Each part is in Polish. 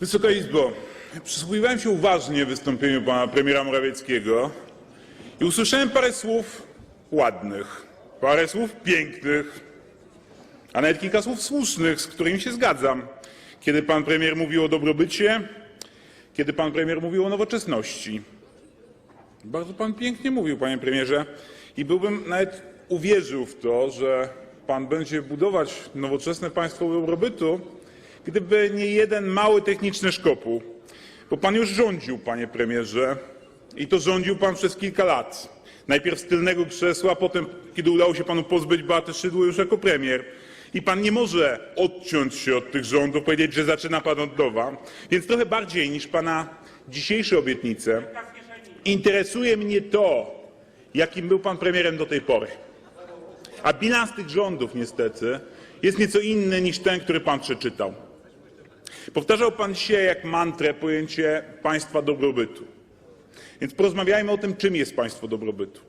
Wysoka Izbo, przysłuchiwałem się uważnie wystąpieniu pana premiera Morawieckiego i usłyszałem parę słów ładnych, parę słów pięknych, a nawet kilka słów słusznych, z którymi się zgadzam. Kiedy pan premier mówił o dobrobycie, kiedy pan premier mówił o nowoczesności. Bardzo pan pięknie mówił, panie premierze, i byłbym nawet uwierzył w to, że pan będzie budować nowoczesne państwo dobrobytu, gdyby nie jeden mały techniczny szkopuł. Bo pan już rządził, panie premierze, i to rządził pan przez kilka lat. Najpierw z tylnego krzesła, potem, kiedy udało się panu pozbyć Beaty Szydło już jako premier. I pan nie może odciąć się od tych rządów, powiedzieć, że zaczyna pan od nowa. Więc trochę bardziej niż pana dzisiejsze obietnice interesuje mnie to, jakim był pan premierem do tej pory. A bilans tych rządów niestety jest nieco inny niż ten, który pan przeczytał. Powtarzał pan dzisiaj jak mantrę pojęcie państwa dobrobytu. Więc porozmawiajmy o tym, czym jest państwo dobrobytu.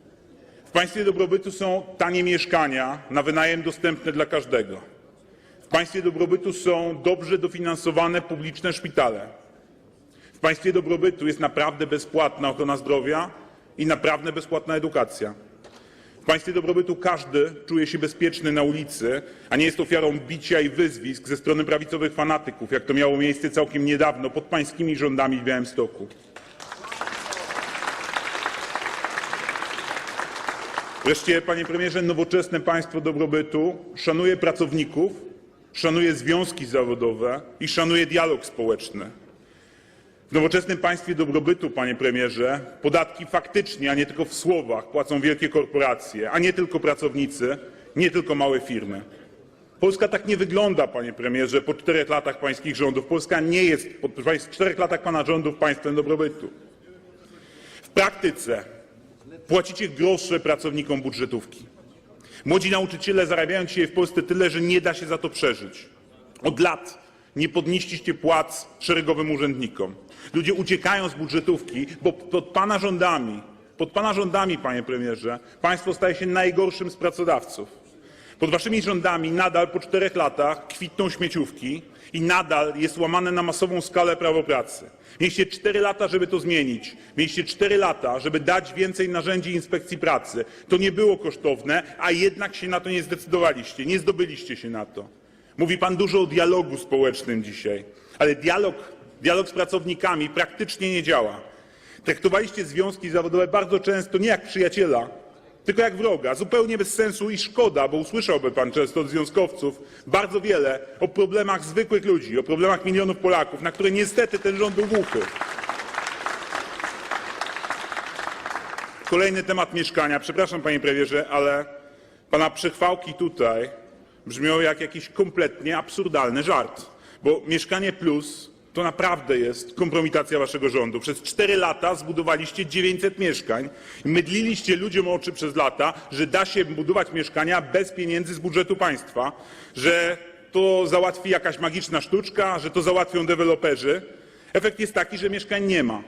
W państwie dobrobytu są tanie mieszkania na wynajem dostępne dla każdego. W państwie dobrobytu są dobrze dofinansowane publiczne szpitale. W państwie dobrobytu jest naprawdę bezpłatna ochrona zdrowia i naprawdę bezpłatna edukacja. Państwie dobrobytu każdy czuje się bezpieczny na ulicy, a nie jest ofiarą bicia i wyzwisk ze strony prawicowych fanatyków, jak to miało miejsce całkiem niedawno pod pańskimi rządami w Białymstoku. Wreszcie, panie premierze, nowoczesne państwo dobrobytu szanuje pracowników, szanuje związki zawodowe i szanuje dialog społeczny. W nowoczesnym państwie dobrobytu, panie premierze, podatki faktycznie, a nie tylko w słowach, płacą wielkie korporacje, a nie tylko pracownicy, nie tylko małe firmy. Polska tak nie wygląda, panie premierze, po czterech latach pańskich rządów. Polska nie jest po czterech latach pana rządów państwem dobrobytu. W praktyce płacicie grosze pracownikom budżetówki. Młodzi nauczyciele zarabiają dzisiaj w Polsce tyle, że nie da się za to przeżyć. Od lat nie podnieśliście płac szeregowym urzędnikom. Ludzie uciekają z budżetówki, bo pod pana rządami, pod pana rządami, panie premierze, państwo staje się najgorszym z pracodawców. Pod waszymi rządami nadal po czterech latach kwitną śmieciówki i nadal jest łamane na masową skalę prawo pracy. Mieliście cztery lata, żeby to zmienić. Mieliście cztery lata, żeby dać więcej narzędzi inspekcji pracy. To nie było kosztowne, a jednak się na to nie zdecydowaliście, nie zdobyliście się na to. Mówi pan dużo o dialogu społecznym dzisiaj, ale dialog, dialog z pracownikami praktycznie nie działa. Traktowaliście związki zawodowe bardzo często nie jak przyjaciela, tylko jak wroga. Zupełnie bez sensu i szkoda, bo usłyszałby pan często od związkowców bardzo wiele o problemach zwykłych ludzi, o problemach milionów Polaków, na które niestety ten rząd był głuchy. Kolejny temat mieszkania. Przepraszam, panie premierze, ale pana przechwałki tutaj brzmią jak jakiś kompletnie absurdalny żart. Bo mieszkanie plus to naprawdę jest kompromitacja waszego rządu. Przez cztery lata zbudowaliście 900 mieszkań mydliliście ludziom oczy przez lata, że da się budować mieszkania bez pieniędzy z budżetu państwa, że to załatwi jakaś magiczna sztuczka, że to załatwią deweloperzy. Efekt jest taki, że mieszkań nie ma.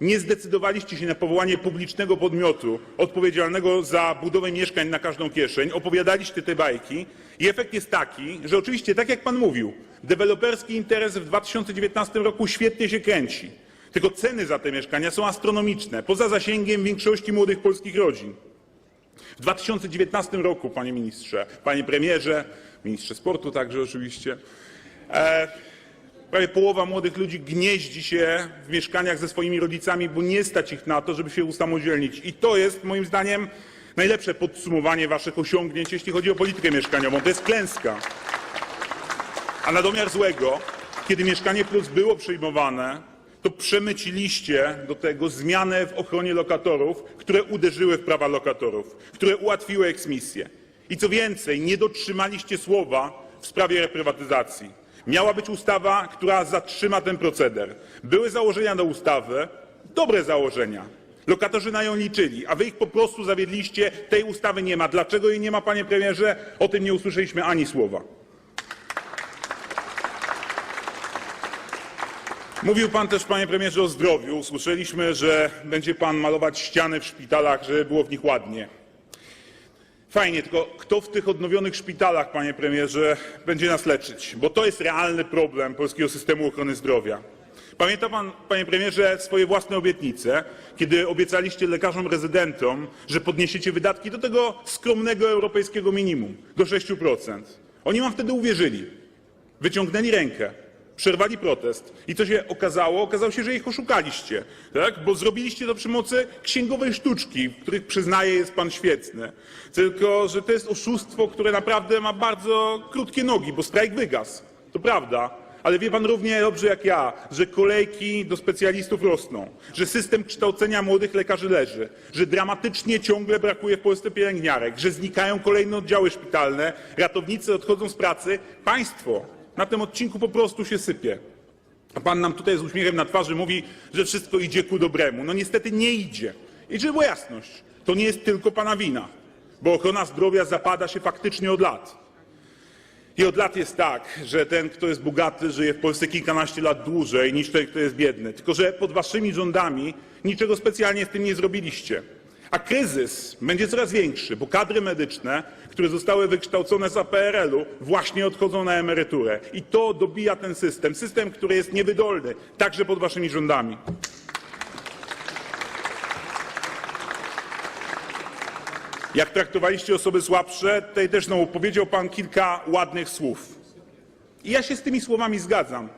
Nie zdecydowaliście się na powołanie publicznego podmiotu odpowiedzialnego za budowę mieszkań na każdą kieszeń. Opowiadaliście te bajki i efekt jest taki, że oczywiście, tak jak pan mówił, deweloperski interes w 2019 roku świetnie się kręci. Tylko ceny za te mieszkania są astronomiczne, poza zasięgiem większości młodych polskich rodzin. W 2019 roku, panie ministrze, panie premierze, ministrze sportu także oczywiście, e, prawie połowa młodych ludzi gnieździ się w mieszkaniach ze swoimi rodzicami, bo nie stać ich na to, żeby się usamodzielnić. I to jest moim zdaniem najlepsze podsumowanie waszych osiągnięć, jeśli chodzi o politykę mieszkaniową. To jest klęska. A na domiar złego, kiedy Mieszkanie Plus było przyjmowane, to przemyciliście do tego zmianę w ochronie lokatorów, które uderzyły w prawa lokatorów, które ułatwiły eksmisję. I co więcej, nie dotrzymaliście słowa w sprawie reprywatyzacji. Miała być ustawa, która zatrzyma ten proceder. Były założenia do ustawy, dobre założenia. Lokatorzy na nią liczyli, a wy ich po prostu zawiedliście. Tej ustawy nie ma. Dlaczego jej nie ma, panie premierze? O tym nie usłyszeliśmy ani słowa. Mówił pan też, panie premierze, o zdrowiu. Usłyszeliśmy, że będzie pan malować ściany w szpitalach, żeby było w nich ładnie. Fajnie, tylko kto w tych odnowionych szpitalach, panie premierze, będzie nas leczyć? Bo to jest realny problem polskiego systemu ochrony zdrowia. Pamięta pan, panie premierze, swoje własne obietnice, kiedy obiecaliście lekarzom rezydentom, że podniesiecie wydatki do tego skromnego europejskiego minimum, do 6%. Oni wam wtedy uwierzyli. Wyciągnęli rękę, przerwali protest i co się okazało? Okazało się, że ich oszukaliście, tak? bo zrobiliście to przy mocy księgowej sztuczki, w których przyznaję jest pan świetny. Tylko, że to jest oszustwo, które naprawdę ma bardzo krótkie nogi, bo strajk wygasł. To prawda, ale wie pan równie dobrze jak ja, że kolejki do specjalistów rosną, że system kształcenia młodych lekarzy leży, że dramatycznie ciągle brakuje w Polsce pielęgniarek, że znikają kolejne oddziały szpitalne, ratownicy odchodzą z pracy. Państwo na tym odcinku po prostu się sypie. A pan nam tutaj z uśmiechem na twarzy mówi, że wszystko idzie ku dobremu. No niestety nie idzie. I żeby była jasność, to nie jest tylko pana wina, bo ochrona zdrowia zapada się faktycznie od lat. I od lat jest tak, że ten, kto jest bogaty, żyje w Polsce kilkanaście lat dłużej niż ten, kto jest biedny. Tylko, że pod waszymi rządami niczego specjalnie z tym nie zrobiliście. A kryzys będzie coraz większy, bo kadry medyczne, które zostały wykształcone za PRL-u, właśnie odchodzą na emeryturę. I to dobija ten system. System, który jest niewydolny, także pod waszymi rządami. Jak traktowaliście osoby słabsze, tutaj też znowu powiedział pan kilka ładnych słów. I ja się z tymi słowami zgadzam.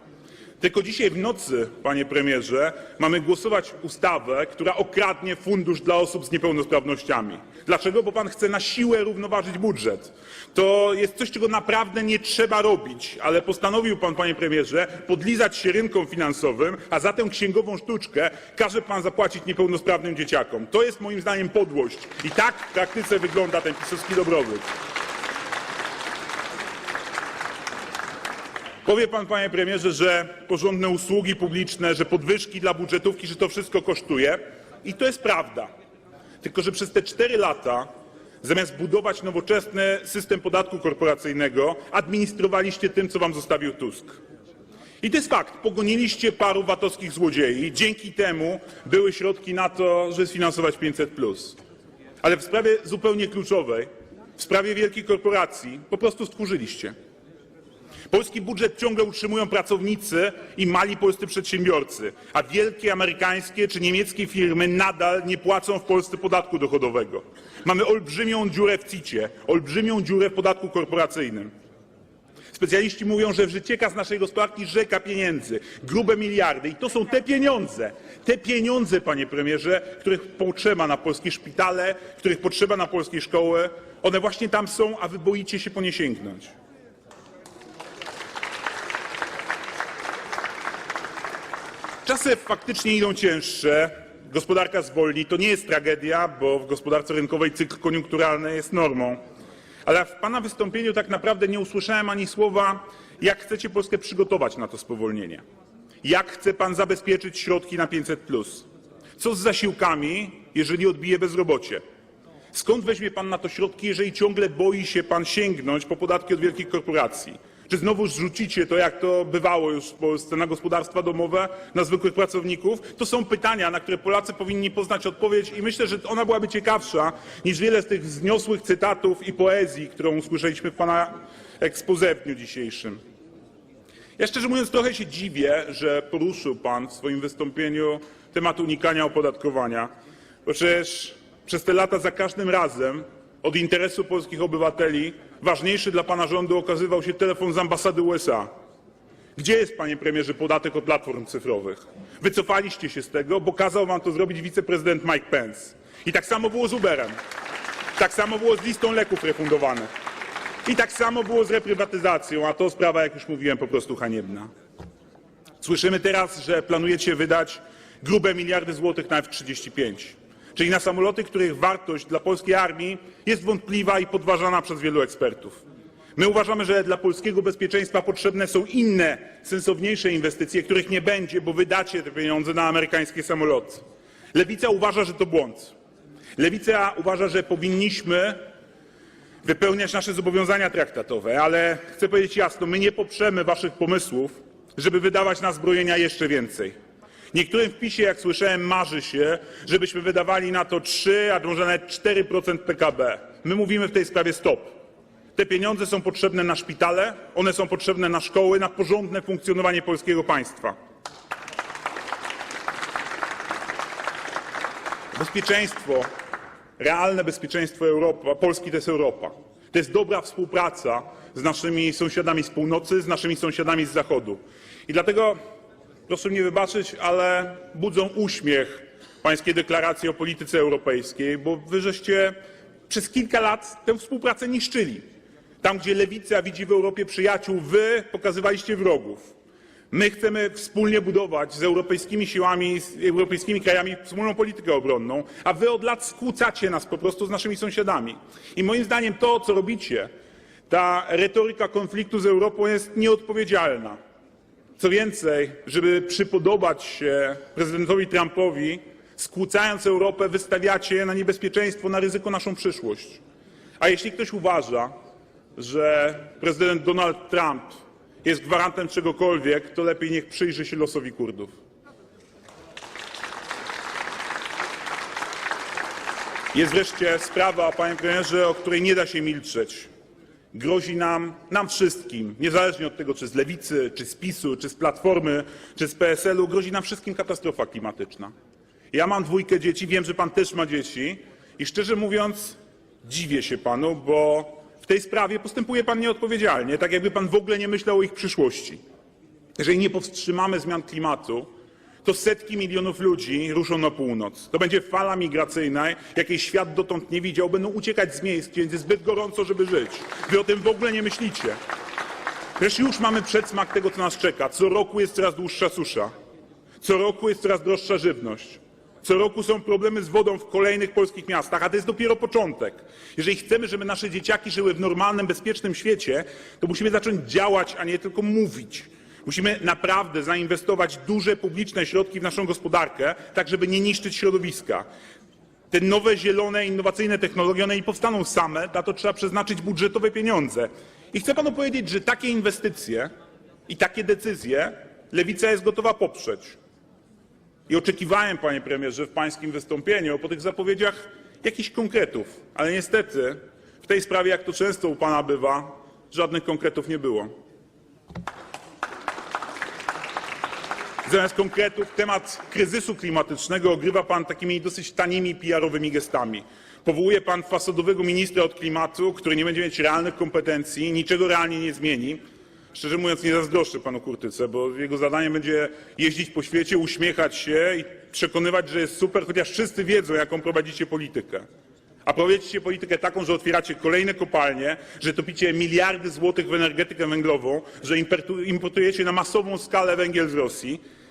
Tylko dzisiaj w nocy, panie premierze, mamy głosować ustawę, która okradnie fundusz dla osób z niepełnosprawnościami. Dlaczego? Bo pan chce na siłę równoważyć budżet. To jest coś, czego naprawdę nie trzeba robić, ale postanowił pan, panie premierze, podlizać się rynkom finansowym, a za tę księgową sztuczkę każe pan zapłacić niepełnosprawnym dzieciakom. To jest moim zdaniem podłość. I tak w praktyce wygląda ten pisowski dobrobyt. Powie pan, panie premierze, że porządne usługi publiczne, że podwyżki dla budżetówki, że to wszystko kosztuje. I to jest prawda. Tylko, że przez te cztery lata, zamiast budować nowoczesny system podatku korporacyjnego, administrowaliście tym, co wam zostawił Tusk. I to jest fakt. Pogoniliście paru VAT-owskich złodziei. Dzięki temu były środki na to, żeby sfinansować 500. Ale w sprawie zupełnie kluczowej, w sprawie wielkich korporacji, po prostu stchórzyliście. Polski budżet ciągle utrzymują pracownicy i mali polscy przedsiębiorcy, a wielkie amerykańskie czy niemieckie firmy nadal nie płacą w Polsce podatku dochodowego. Mamy olbrzymią dziurę w CIT-ie, olbrzymią dziurę w podatku korporacyjnym. Specjaliści mówią, że wycieka z naszej gospodarki rzeka pieniędzy, grube miliardy. I to są te pieniądze, te pieniądze, panie premierze, których potrzeba na polskie szpitale, których potrzeba na polskie szkoły. One właśnie tam są, a wy boicie się po nie sięgnąć. Czasy faktycznie idą cięższe. Gospodarka zwolni. To nie jest tragedia, bo w gospodarce rynkowej cykl koniunkturalny jest normą. Ale w pana wystąpieniu tak naprawdę nie usłyszałem ani słowa, jak chcecie Polskę przygotować na to spowolnienie. Jak chce pan zabezpieczyć środki na 500? Co z zasiłkami, jeżeli odbije bezrobocie? Skąd weźmie pan na to środki, jeżeli ciągle boi się pan sięgnąć po podatki od wielkich korporacji? Czy znowu zrzucicie to, jak to bywało już w Polsce, na gospodarstwa domowe, na zwykłych pracowników? To są pytania, na które Polacy powinni poznać odpowiedź i myślę, że ona byłaby ciekawsza niż wiele z tych wzniosłych cytatów i poezji, którą usłyszeliśmy w pana exposé w dniu dzisiejszym. Ja szczerze mówiąc trochę się dziwię, że poruszył pan w swoim wystąpieniu temat unikania opodatkowania, bo przecież przez te lata za każdym razem od interesu polskich obywateli ważniejszy dla pana rządu okazywał się telefon z ambasady USA. Gdzie jest, panie premierze, podatek od platform cyfrowych? Wycofaliście się z tego, bo kazał wam to zrobić wiceprezydent Mike Pence. I tak samo było z Uberem. Tak samo było z listą leków refundowanych. I tak samo było z reprywatyzacją, a to sprawa, jak już mówiłem, po prostu haniebna. Słyszymy teraz, że planujecie wydać grube miliardy złotych na F-35, czyli na samoloty, których wartość dla polskiej armii jest wątpliwa i podważana przez wielu ekspertów. My uważamy, że dla polskiego bezpieczeństwa potrzebne są inne, sensowniejsze inwestycje, których nie będzie, bo wydacie te pieniądze na amerykańskie samoloty. Lewica uważa, że to błąd. Lewica uważa, że powinniśmy wypełniać nasze zobowiązania traktatowe, ale chcę powiedzieć jasno, my nie poprzemy waszych pomysłów, żeby wydawać na zbrojenia jeszcze więcej. Niektórym w PiSie, jak słyszałem, marzy się, żebyśmy wydawali na to 3, a może nawet 4% PKB. My mówimy w tej sprawie stop. Te pieniądze są potrzebne na szpitale, one są potrzebne na szkoły, na porządne funkcjonowanie polskiego państwa. Bezpieczeństwo, realne bezpieczeństwo Europa, Polski to jest Europa. To jest dobra współpraca z naszymi sąsiadami z północy, z naszymi sąsiadami z zachodu. I dlatego proszę mi wybaczyć, ale budzą uśmiech pańskie deklaracje o polityce europejskiej, bo wy żeście przez kilka lat tę współpracę niszczyli. Tam, gdzie lewica widzi w Europie przyjaciół, wy pokazywaliście wrogów. My chcemy wspólnie budować z europejskimi siłami, z europejskimi krajami wspólną politykę obronną, a wy od lat skłócacie nas po prostu z naszymi sąsiadami. I moim zdaniem to, co robicie, ta retoryka konfliktu z Europą jest nieodpowiedzialna. Co więcej, żeby przypodobać się prezydentowi Trumpowi, skłócając Europę, wystawiacie na niebezpieczeństwo, na ryzyko naszą przyszłość. A jeśli ktoś uważa, że prezydent Donald Trump jest gwarantem czegokolwiek, to lepiej niech przyjrzy się losowi Kurdów. Jest wreszcie sprawa, panie premierze, o której nie da się milczeć. Grozi nam, nam wszystkim, niezależnie od tego, czy z lewicy, czy z PiSu, czy z Platformy, czy z PSL-u, grozi nam wszystkim katastrofa klimatyczna. Ja mam dwójkę dzieci, wiem, że pan też ma dzieci i szczerze mówiąc dziwię się panu, bo w tej sprawie postępuje pan nieodpowiedzialnie, tak jakby pan w ogóle nie myślał o ich przyszłości. Jeżeli nie powstrzymamy zmian klimatu, to setki milionów ludzi ruszą na północ. To będzie fala migracyjna, jakiej świat dotąd nie widział. Będą uciekać z miejsc, gdzie jest zbyt gorąco, żeby żyć. Wy o tym w ogóle nie myślicie. Przecież już mamy przedsmak tego, co nas czeka. Co roku jest coraz dłuższa susza. Co roku jest coraz droższa żywność. Co roku są problemy z wodą w kolejnych polskich miastach, a to jest dopiero początek. Jeżeli chcemy, żeby nasze dzieciaki żyły w normalnym, bezpiecznym świecie, to musimy zacząć działać, a nie tylko mówić. Musimy naprawdę zainwestować duże publiczne środki w naszą gospodarkę, tak żeby nie niszczyć środowiska. Te nowe, zielone, innowacyjne technologie, one nie powstaną same, na to trzeba przeznaczyć budżetowe pieniądze. I chcę panu powiedzieć, że takie inwestycje i takie decyzje lewica jest gotowa poprzeć. I oczekiwałem, panie premierze, w pańskim wystąpieniu po tych zapowiedziach jakichś konkretów, ale niestety w tej sprawie, jak to często u pana bywa, żadnych konkretów nie było. Zamiast konkretów temat kryzysu klimatycznego ogrywa pan takimi dosyć tanimi PR-owymi gestami. Powołuje pan fasadowego ministra od klimatu, który nie będzie mieć realnych kompetencji, niczego realnie nie zmieni. Szczerze mówiąc, nie zazdroszczę panu Kurtyce, bo jego zadaniem będzie jeździć po świecie, uśmiechać się i przekonywać, że jest super, chociaż wszyscy wiedzą, jaką prowadzicie politykę. A prowadzicie politykę taką, że otwieracie kolejne kopalnie, że topicie miliardy złotych w energetykę węglową, że importu- importujecie na masową skalę węgiel z Rosji.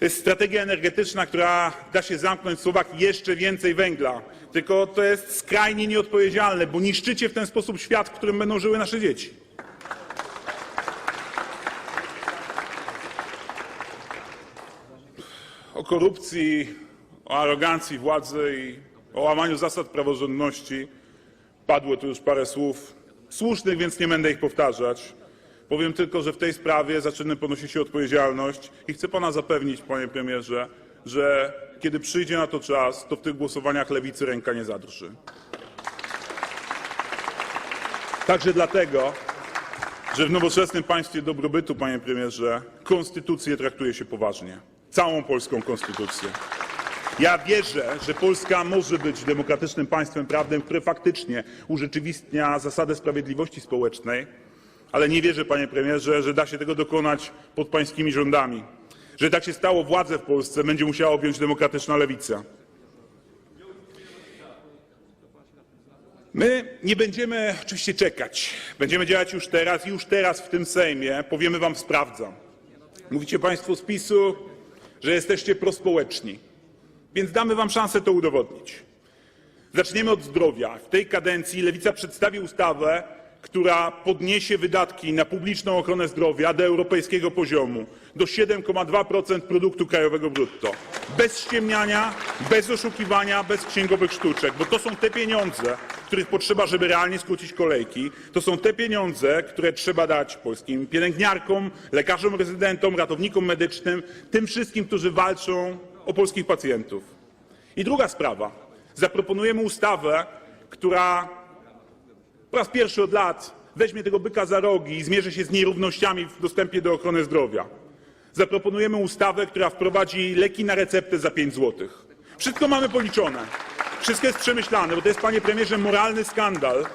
To jest strategia energetyczna, która da się zamknąć w słowach jeszcze więcej węgla. Tylko to jest skrajnie nieodpowiedzialne, bo niszczycie w ten sposób świat, w którym będą żyły nasze dzieci. O korupcji, o arogancji władzy i o łamaniu zasad praworządności padło tu już parę słów słusznych, więc nie będę ich powtarzać. Powiem tylko, że w tej sprawie zaczyna ponosić się odpowiedzialność i chcę pana zapewnić, panie premierze, że kiedy przyjdzie na to czas, to w tych głosowaniach lewicy ręka nie zadrży. Także dlatego, że w nowoczesnym państwie dobrobytu, panie premierze, konstytucję traktuje się poważnie. Całą polską konstytucję. Ja wierzę, że Polska może być demokratycznym państwem prawnym, które faktycznie urzeczywistnia zasadę sprawiedliwości społecznej, ale nie wierzę, panie premierze, że da się tego dokonać pod pańskimi rządami. Że tak się stało, władzę w Polsce będzie musiała objąć demokratyczna lewica. My nie będziemy oczywiście czekać. Będziemy działać już teraz już teraz w tym Sejmie powiemy wam sprawdzam. Mówicie państwo z PiSu, że jesteście prospołeczni, więc damy wam szansę to udowodnić. Zaczniemy od zdrowia. W tej kadencji Lewica przedstawi ustawę, która podniesie wydatki na publiczną ochronę zdrowia do europejskiego poziomu, do 7,2% produktu krajowego brutto. Bez ściemniania, bez oszukiwania, bez księgowych sztuczek, bo to są te pieniądze, których potrzeba, żeby realnie skrócić kolejki. To są te pieniądze, które trzeba dać polskim pielęgniarkom, lekarzom rezydentom, ratownikom medycznym, tym wszystkim, którzy walczą o polskich pacjentów. I druga sprawa. Zaproponujemy ustawę, która po raz pierwszy od lat weźmie tego byka za rogi i zmierzy się z nierównościami w dostępie do ochrony zdrowia. Zaproponujemy ustawę, która wprowadzi leki na receptę za 5 zł. Wszystko mamy policzone. Wszystko jest przemyślane, bo to jest, panie premierze, moralny skandal,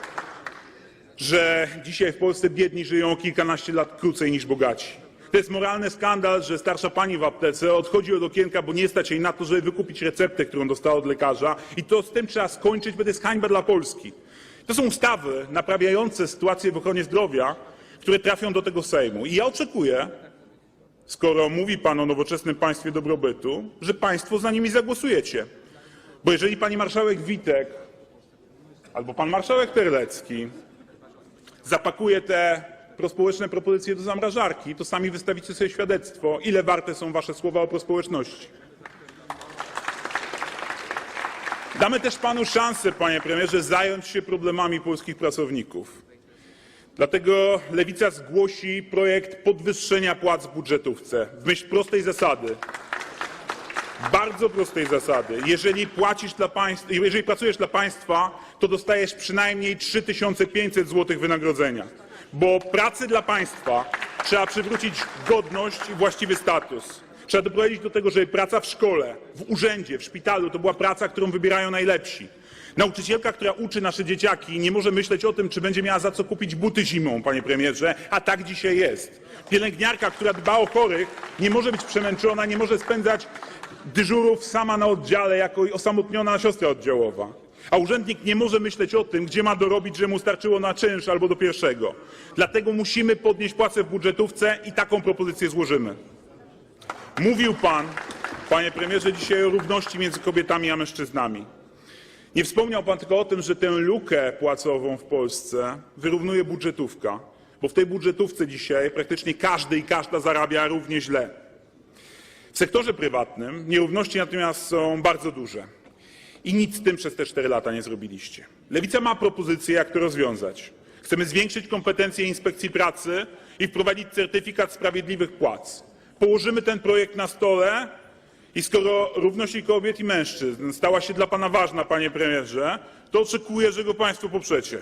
że dzisiaj w Polsce biedni żyją o kilkanaście lat krócej niż bogaci. To jest moralny skandal, że starsza pani w aptece odchodzi od okienka, bo nie stać jej na to, żeby wykupić receptę, którą dostała od lekarza i to z tym trzeba skończyć, bo to jest hańba dla Polski. To są ustawy naprawiające sytuację w ochronie zdrowia, które trafią do tego Sejmu. I ja oczekuję, skoro mówi pan o nowoczesnym państwie dobrobytu, że państwo za nimi zagłosujecie. Bo jeżeli pani marszałek Witek albo pan marszałek Terlecki zapakuje te prospołeczne propozycje do zamrażarki, to sami wystawicie sobie świadectwo, ile warte są wasze słowa o prospołeczności. Damy też panu szansę, panie premierze, zająć się problemami polskich pracowników. Dlatego Lewica zgłosi projekt podwyższenia płac w budżetówce w myśl prostej zasady. Bardzo prostej zasady. Jeżeli płacisz dla państwa, jeżeli pracujesz dla państwa, to dostajesz przynajmniej 3500 zł wynagrodzenia. Bo pracy dla państwa trzeba przywrócić godność i właściwy status. Trzeba doprowadzić do tego, żeby praca w szkole, w urzędzie, w szpitalu to była praca, którą wybierają najlepsi. Nauczycielka, która uczy nasze dzieciaki, nie może myśleć o tym, czy będzie miała za co kupić buty zimą, panie premierze, a tak dzisiaj jest. Pielęgniarka, która dba o chorych, nie może być przemęczona, nie może spędzać dyżurów sama na oddziale jako osamotniona siostra oddziałowa. A urzędnik nie może myśleć o tym, gdzie ma dorobić, że mu starczyło na czynsz albo do pierwszego. Dlatego musimy podnieść płacę w budżetówce i taką propozycję złożymy. Mówił pan, panie premierze, dzisiaj o równości między kobietami a mężczyznami. Nie wspomniał pan tylko o tym, że tę lukę płacową w Polsce wyrównuje budżetówka, bo w tej budżetówce dzisiaj praktycznie każdy i każda zarabia równie źle. W sektorze prywatnym nierówności natomiast są bardzo duże. I nic z tym przez te cztery lata nie zrobiliście. Lewica ma propozycję, jak to rozwiązać. Chcemy zwiększyć kompetencje inspekcji pracy i wprowadzić certyfikat sprawiedliwych płac. Położymy ten projekt na stole i skoro równość kobiet i mężczyzn stała się dla Pana ważna, Panie Premierze, to oczekuję, że go Państwo poprzecie.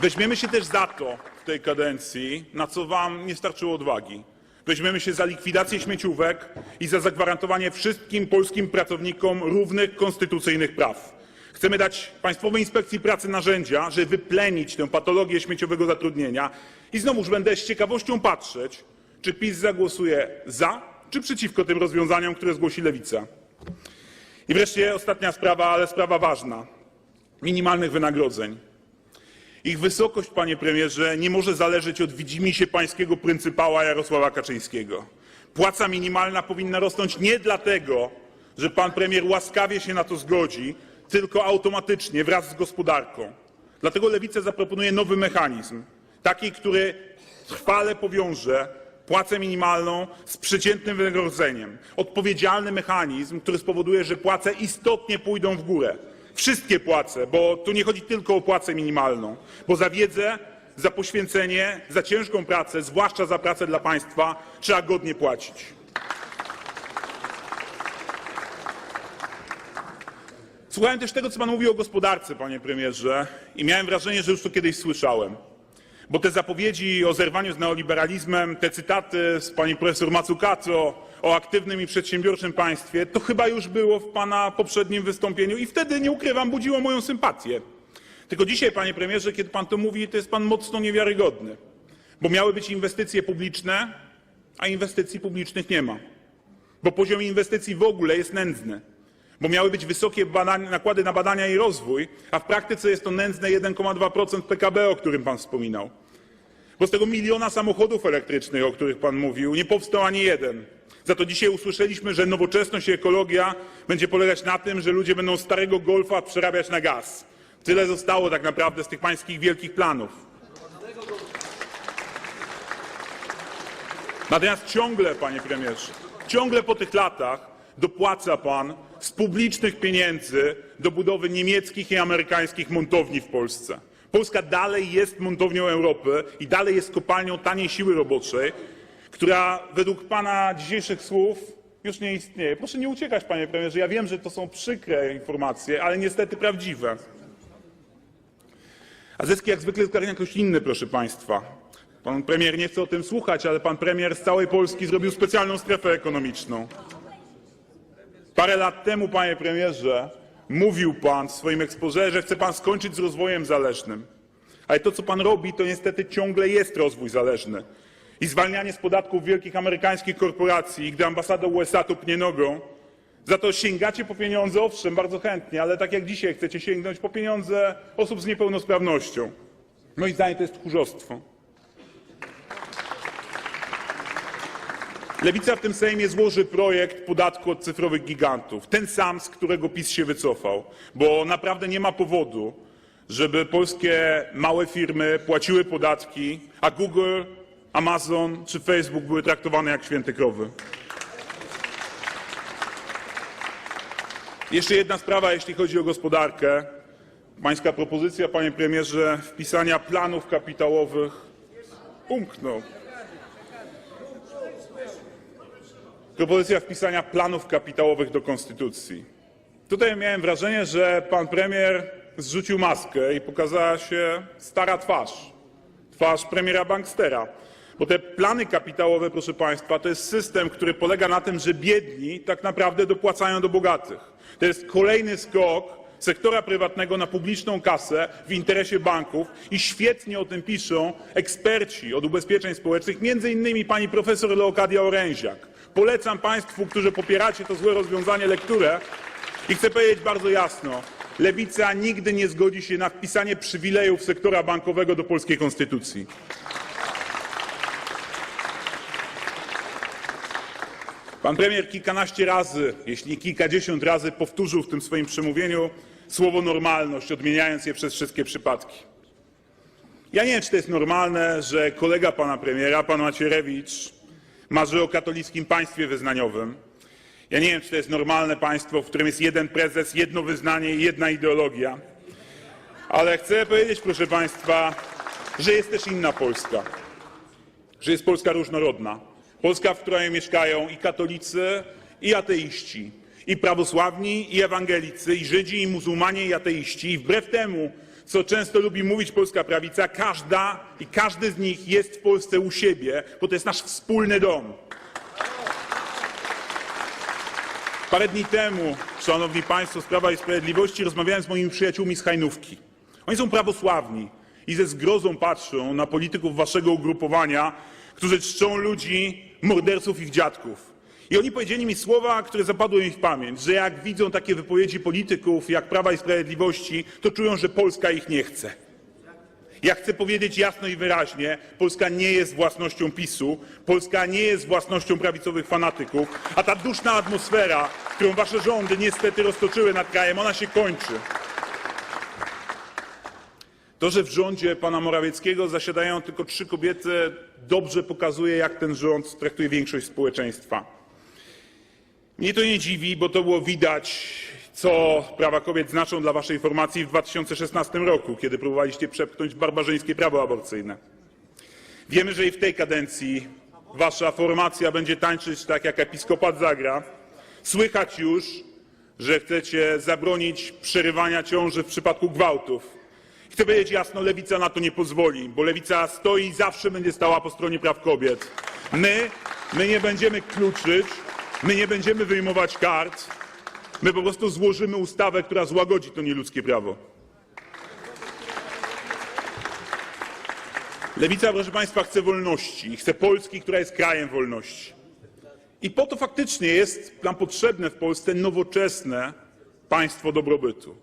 Weźmiemy się też za to w tej kadencji, na co Wam nie starczyło odwagi. Weźmiemy się za likwidację śmieciówek i za zagwarantowanie wszystkim polskim pracownikom równych konstytucyjnych praw. Chcemy dać Państwowej Inspekcji Pracy narzędzia, żeby wyplenić tę patologię śmieciowego zatrudnienia i znowuż będę z ciekawością patrzeć, czy PiS zagłosuje za, czy przeciwko tym rozwiązaniom, które zgłosi Lewica. I wreszcie ostatnia sprawa, ale sprawa ważna. Minimalnych wynagrodzeń. Ich wysokość, panie premierze, nie może zależeć od widzimisię pańskiego pryncypała Jarosława Kaczyńskiego. Płaca minimalna powinna rosnąć nie dlatego, że pan premier łaskawie się na to zgodzi, tylko automatycznie wraz z gospodarką. Dlatego Lewica zaproponuje nowy mechanizm, taki, który trwale powiąże płacę minimalną z przeciętnym wynagrodzeniem. Odpowiedzialny mechanizm, który spowoduje, że płace istotnie pójdą w górę. Wszystkie płace, bo tu nie chodzi tylko o płacę minimalną, bo za wiedzę, za poświęcenie, za ciężką pracę, zwłaszcza za pracę dla państwa, trzeba godnie płacić. Słuchałem też tego, co pan mówił o gospodarce, panie premierze, i miałem wrażenie, że już to kiedyś słyszałem. Bo te zapowiedzi o zerwaniu z neoliberalizmem, te cytaty z pani profesor Mazzucato o aktywnym i przedsiębiorczym państwie, to chyba już było w pana poprzednim wystąpieniu i wtedy, nie ukrywam, budziło moją sympatię. Tylko dzisiaj, panie premierze, kiedy pan to mówi, to jest pan mocno niewiarygodny. Bo miały być inwestycje publiczne, a inwestycji publicznych nie ma. Bo poziom inwestycji w ogóle jest nędzny. Bo miały być wysokie badania, nakłady na badania i rozwój, a w praktyce jest to nędzne 1,2% PKB, o którym pan wspominał. Bo z tego miliona samochodów elektrycznych, o których pan mówił, nie powstał ani jeden. Za to dzisiaj usłyszeliśmy, że nowoczesność i ekologia będzie polegać na tym, że ludzie będą starego golfa przerabiać na gaz. Tyle zostało tak naprawdę z tych pańskich wielkich planów. Natomiast ciągle, panie premierze, ciągle po tych latach dopłaca pan z publicznych pieniędzy do budowy niemieckich i amerykańskich montowni w Polsce. Polska dalej jest montownią Europy i dalej jest kopalnią taniej siły roboczej, która według pana dzisiejszych słów już nie istnieje. Proszę nie uciekać, panie premierze. Ja wiem, że to są przykre informacje, ale niestety prawdziwe. A zyski jak zwykle zgarnia ktoś inny, proszę państwa. Pan premier nie chce o tym słuchać, ale pan premier z całej Polski zrobił specjalną strefę ekonomiczną. Parę lat temu, panie premierze, mówił pan w swoim ekspoze, że chce pan skończyć z rozwojem zależnym. Ale to, co pan robi, to niestety ciągle jest rozwój zależny. I zwalnianie z podatków wielkich amerykańskich korporacji, gdy ambasada USA tupnie nogą, za to sięgacie po pieniądze, owszem, bardzo chętnie, ale tak jak dzisiaj chcecie sięgnąć po pieniądze osób z niepełnosprawnością. Moim zdaniem to jest tchórzostwo. Lewica w tym Sejmie złoży projekt podatku od cyfrowych gigantów. Ten sam, z którego PiS się wycofał. Bo naprawdę nie ma powodu, żeby polskie małe firmy płaciły podatki, a Google, Amazon czy Facebook były traktowane jak święte krowy. Jeszcze jedna sprawa, jeśli chodzi o gospodarkę. Pańska propozycja, panie premierze, wpisania planów kapitałowych umknął. Propozycja wpisania planów kapitałowych do konstytucji. Tutaj miałem wrażenie, że pan premier zrzucił maskę i pokazała się stara twarz. Twarz premiera bankstera. Bo te plany kapitałowe, proszę państwa, to jest system, który polega na tym, że biedni tak naprawdę dopłacają do bogatych. To jest kolejny skok sektora prywatnego na publiczną kasę w interesie banków i świetnie o tym piszą eksperci od ubezpieczeń społecznych, między innymi pani profesor Leokadia Oręziak. Polecam państwu, którzy popieracie to złe rozwiązanie, lekturę i chcę powiedzieć bardzo jasno. Lewica nigdy nie zgodzi się na wpisanie przywilejów sektora bankowego do polskiej konstytucji. Pan premier kilkanaście razy, jeśli kilkadziesiąt razy powtórzył w tym swoim przemówieniu słowo normalność, odmieniając je przez wszystkie przypadki. Ja nie wiem, czy to jest normalne, że kolega pana premiera, pan Macierewicz, marzy o katolickim państwie wyznaniowym. Ja nie wiem, czy to jest normalne państwo, w którym jest jeden prezes, jedno wyznanie i jedna ideologia. Ale chcę powiedzieć, proszę państwa, że jest też inna Polska. Że jest Polska różnorodna. Polska, w której mieszkają i katolicy, i ateiści, i prawosławni, i ewangelicy, i Żydzi, i muzułmanie, i ateiści. I wbrew temu, co często lubi mówić polska prawica, każda i każdy z nich jest w Polsce u siebie, bo to jest nasz wspólny dom. Parę dni temu, szanowni państwo z Prawa i Sprawiedliwości, rozmawiałem z moimi przyjaciółmi z Hajnówki. Oni są prawosławni i ze zgrozą patrzą na polityków waszego ugrupowania, którzy czczą ludzi, morderców ich dziadków. I oni powiedzieli mi słowa, które zapadły mi w pamięć, że jak widzą takie wypowiedzi polityków jak Prawa i Sprawiedliwości, to czują, że Polska ich nie chce. Ja chcę powiedzieć jasno i wyraźnie, Polska nie jest własnością PiSu, Polska nie jest własnością prawicowych fanatyków, a ta duszna atmosfera, którą wasze rządy niestety roztoczyły nad krajem, ona się kończy. To, że w rządzie pana Morawieckiego zasiadają tylko trzy kobiety, dobrze pokazuje, jak ten rząd traktuje większość społeczeństwa. Mnie to nie dziwi, bo to było widać, co prawa kobiet znaczą dla waszej formacji w 2016 roku, kiedy próbowaliście przepchnąć barbarzyńskie prawo aborcyjne. Wiemy, że i w tej kadencji wasza formacja będzie tańczyć tak, jak episkopat zagra. Słychać już, że chcecie zabronić przerywania ciąży w przypadku gwałtów. Chcę powiedzieć jasno, lewica na to nie pozwoli, bo lewica stoi i zawsze będzie stała po stronie praw kobiet. My, my nie będziemy kluczyć, my nie będziemy wyjmować kart, my po prostu złożymy ustawę, która złagodzi to nieludzkie prawo. Lewica, proszę Państwa, chce wolności i chce Polski, która jest krajem wolności. I po to faktycznie jest nam potrzebne w Polsce nowoczesne państwo dobrobytu.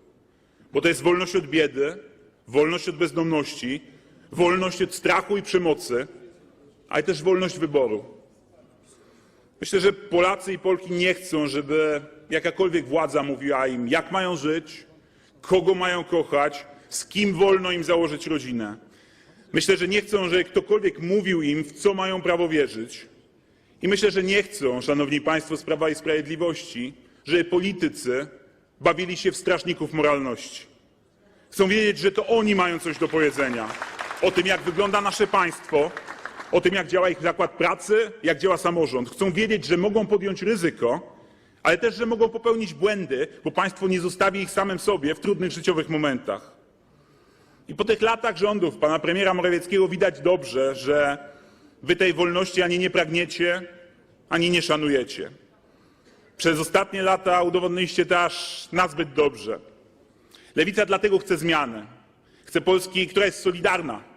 Bo to jest wolność od biedy, wolność od bezdomności, wolność od strachu i przemocy, ale też wolność wyboru. Myślę, że Polacy i Polki nie chcą, żeby jakakolwiek władza mówiła im, jak mają żyć, kogo mają kochać, z kim wolno im założyć rodzinę. Myślę, że nie chcą, żeby ktokolwiek mówił im, w co mają prawo wierzyć. I myślę, że nie chcą, szanowni państwo z Prawa i Sprawiedliwości, żeby politycy bawili się w strażników moralności. Chcą wiedzieć, że to oni mają coś do powiedzenia o tym, jak wygląda nasze państwo, o tym, jak działa ich zakład pracy, jak działa samorząd. Chcą wiedzieć, że mogą podjąć ryzyko, ale też, że mogą popełnić błędy, bo państwo nie zostawi ich samym sobie w trudnych życiowych momentach. I po tych latach rządów pana premiera Morawieckiego widać dobrze, że wy tej wolności ani nie pragniecie, ani nie szanujecie. Przez ostatnie lata udowodniliście to aż nazbyt dobrze. Lewica dlatego chce zmiany. Chce Polski, która jest solidarna,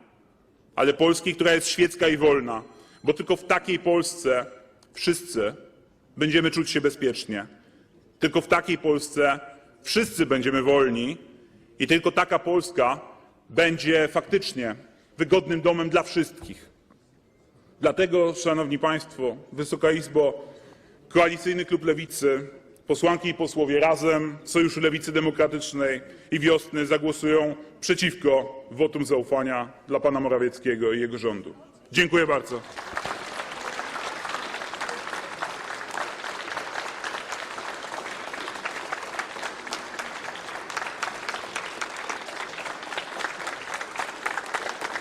ale Polski, która jest świecka i wolna, bo tylko w takiej Polsce wszyscy będziemy czuć się bezpiecznie. Tylko w takiej Polsce wszyscy będziemy wolni i tylko taka Polska będzie faktycznie wygodnym domem dla wszystkich. Dlatego, Szanowni Państwo, Wysoka Izbo, Koalicyjny Klub Lewicy, posłanki i posłowie Razem, Sojuszu Lewicy Demokratycznej i Wiosny zagłosują przeciwko wotum zaufania dla pana Morawieckiego i jego rządu. Dziękuję bardzo.